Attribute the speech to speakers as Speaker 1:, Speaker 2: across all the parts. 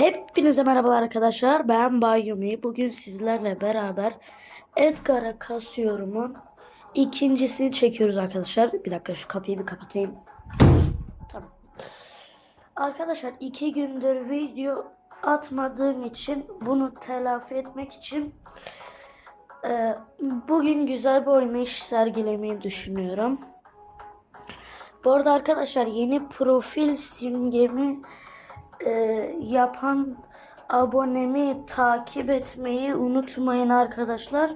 Speaker 1: Hepinize merhabalar arkadaşlar. Ben Bayumi. Bugün sizlerle beraber Edgar'a kasıyorumun ikincisini çekiyoruz arkadaşlar. Bir dakika şu kapıyı bir kapatayım. Tamam. Arkadaşlar iki gündür video atmadığım için bunu telafi etmek için e, bugün güzel bir oynayış sergilemeyi düşünüyorum. Bu arada arkadaşlar yeni profil simgemi e, yapan abonemi takip etmeyi unutmayın arkadaşlar.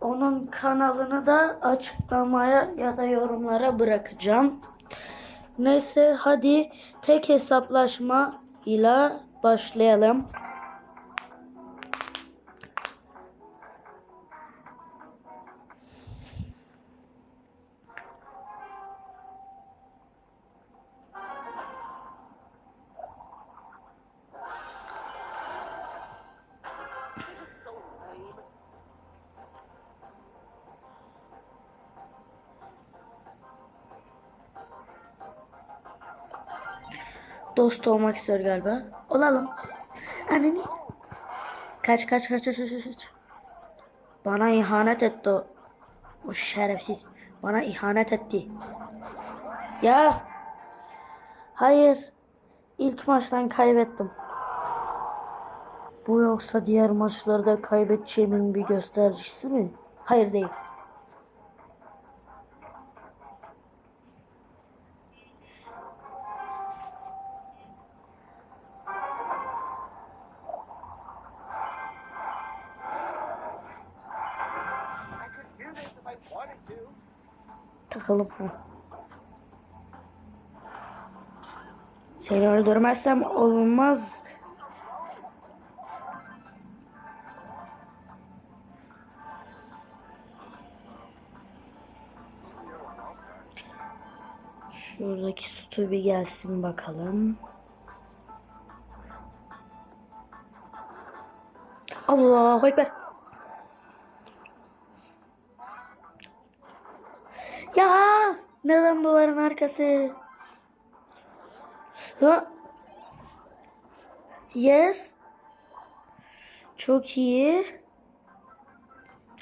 Speaker 1: Onun kanalını da açıklamaya ya da yorumlara bırakacağım. Neyse hadi tek hesaplaşma ile başlayalım. Dost olmak istiyor galiba. Olalım. Anneni. Kaç kaç kaç kaç kaç kaç. Bana ihanet etti o. O şerefsiz. Bana ihanet etti. Ya. Hayır. İlk maçtan kaybettim. Bu yoksa diğer maçlarda kaybedeceğimin bir göstericisi mi? Hayır değil. Takalım ha. Seni öldürmezsem olmaz. Şuradaki sütü bir gelsin bakalım. Allahu Ekber. Ya neden duvarın arkası? Ha? Yes. Çok iyi.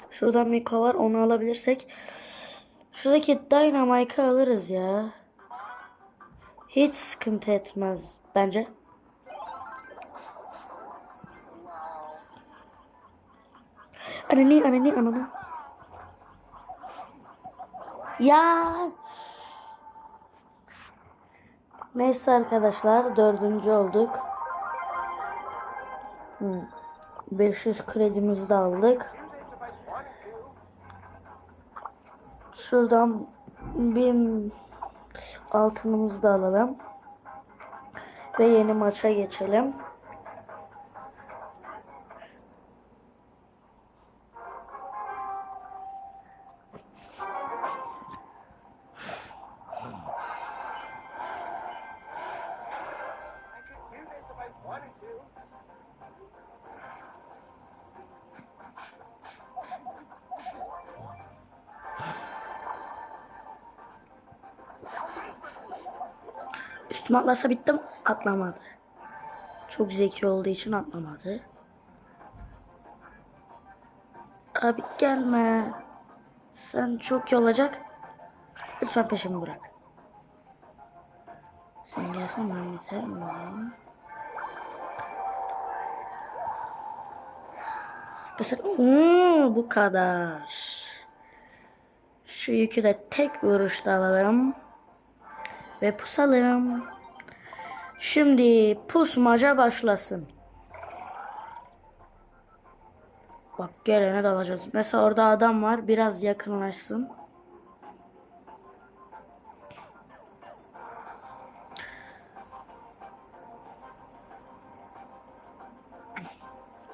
Speaker 1: Şuradan Mika var onu alabilirsek. Şuradaki Dynamite'ı alırız ya. Hiç sıkıntı etmez bence. Anani anani anani. Ya. Neyse arkadaşlar dördüncü olduk. Hmm. 500 kredimizi de aldık. Şuradan 1000 altınımızı da alalım. Ve yeni maça geçelim. Üstüme atlasa bittim. Atlamadı. Çok zeki olduğu için atlamadı. Abi gelme. Sen çok iyi olacak. Lütfen peşimi bırak. Sen gelsen ben biterim ya. Mesela Hmm, bu kadar. Şu yükü de tek vuruşta alalım. Ve pusalım. Şimdi pusmaca başlasın. Bak gelene dalacağız. Mesela orada adam var. Biraz yakınlaşsın.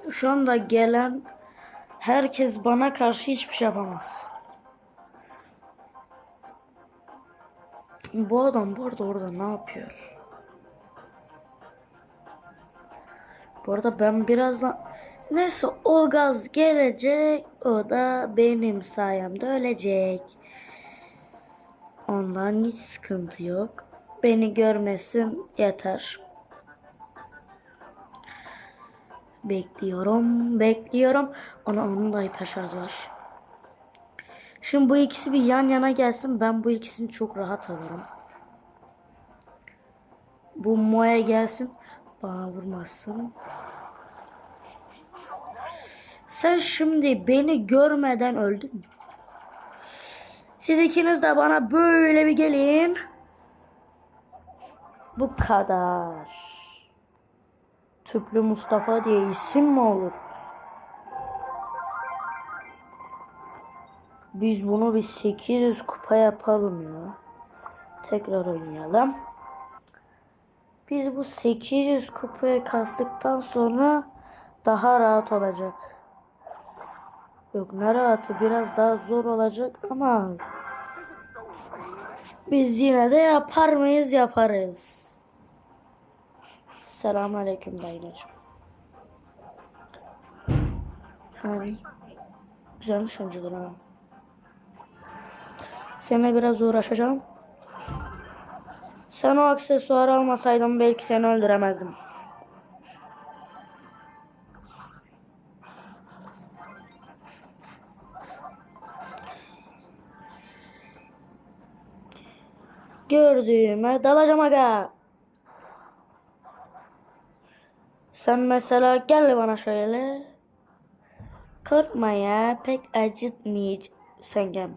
Speaker 1: Şu anda gelen herkes bana karşı hiçbir şey yapamaz. Bu adam bu arada orada ne yapıyor? Bu arada ben birazdan neyse o gaz gelecek o da benim sayemde ölecek. Ondan hiç sıkıntı yok. Beni görmesin yeter. Bekliyorum, bekliyorum. Ona onun da hiper şarj var. Şimdi bu ikisi bir yan yana gelsin. Ben bu ikisini çok rahat alırım. Bu Moya gelsin. Bana vurmasın. Sen şimdi beni görmeden öldün? Siz ikiniz de bana böyle bir gelin. Bu kadar. Tüplü Mustafa diye isim mi olur? Biz bunu bir 800 kupa yapalım ya. Tekrar oynayalım. Biz bu 800 kupaya kastıktan sonra daha rahat olacak. Yok ne rahatı biraz daha zor olacak ama biz yine de yapar mıyız yaparız. Selamünaleyküm dayınacığım. Hani güzelmiş önceden ha. Seninle biraz uğraşacağım. Sen o aksesuarı almasaydın belki seni öldüremezdim. Gördüğüme dalacağım aga. Sen mesela gel bana şöyle. Korkma ya pek acıtmayacak. Sen gel.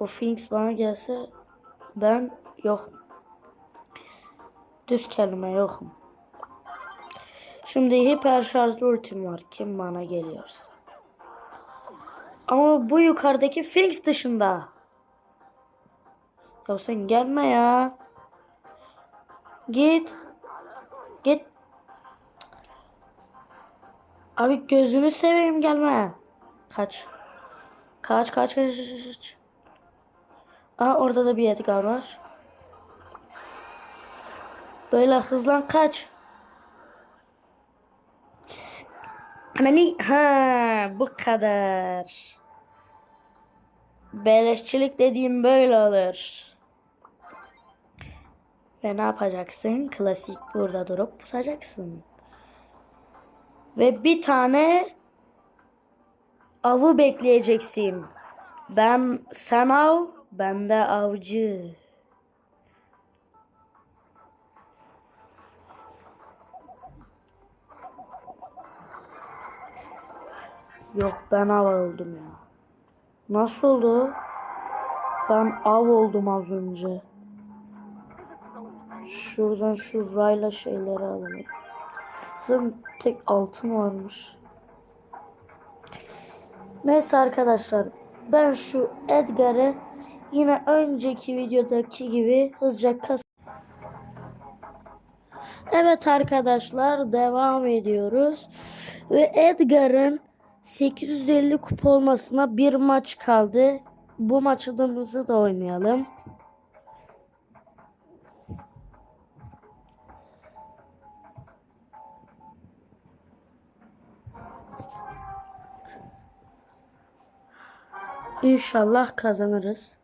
Speaker 1: O Phoenix bana gelse ben yok. Düz kelime yokum. Şimdi hiper şarjlı ultim var. Kim bana geliyorsa. Ama bu yukarıdaki Phoenix dışında. Ya sen gelme ya. Git. Git. Abi gözünü seveyim gelme. Kaç. Kaç kaç kaç kaç. kaç. Aa orada da bir Edgar var. Böyle hızlan kaç. Hani ha bu kadar. Beleşçilik dediğim böyle olur. Ve ne yapacaksın? Klasik burada durup pusacaksın. Ve bir tane avı bekleyeceksin. Ben sen av, ben de avcı. Yok ben av oldum ya. Nasıl oldu? Ben av oldum az önce. Şuradan şu rayla şeyleri alalım. Zaten tek altın varmış. Neyse arkadaşlar. Ben şu Edgar'ı yine önceki videodaki gibi hızlıca kas. Evet arkadaşlar devam ediyoruz. Ve Edgar'ın 850 kupa olmasına bir maç kaldı. Bu maçımızı da oynayalım. İnşallah kazanırız.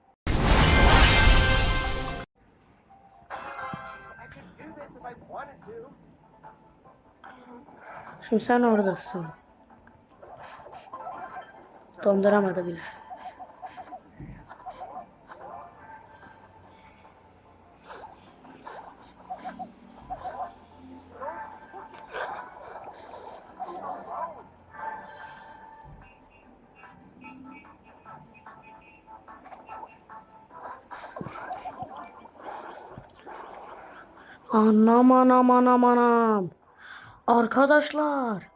Speaker 1: Şimdi sen oradasın. Donduramadı bile. Anam anam anam anam. Arkadaşlar.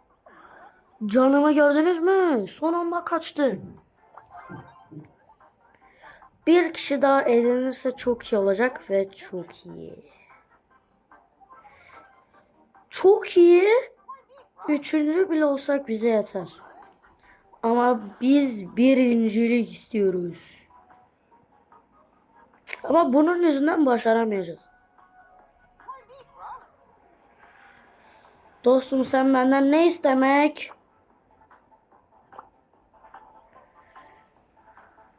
Speaker 1: Canımı gördünüz mü? Son anda kaçtı. Bir kişi daha elenirse çok iyi olacak ve çok iyi. Çok iyi. Üçüncü bile olsak bize yeter. Ama biz birincilik istiyoruz. Ama bunun yüzünden başaramayacağız. Dostum sen benden ne istemek?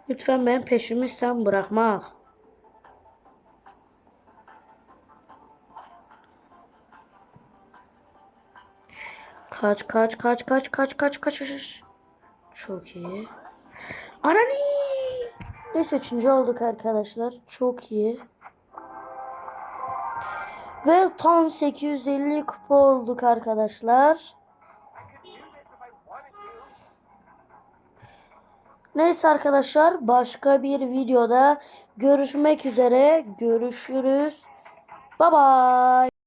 Speaker 1: Lütfen benim peşimi sen bırakma. Kaç kaç kaç kaç kaç kaç kaç. kaç. Çok iyi. Anani. Neyse üçüncü olduk arkadaşlar. Çok iyi. Ve tam 850 kupa olduk arkadaşlar. Neyse arkadaşlar başka bir videoda görüşmek üzere. Görüşürüz. Bye bye.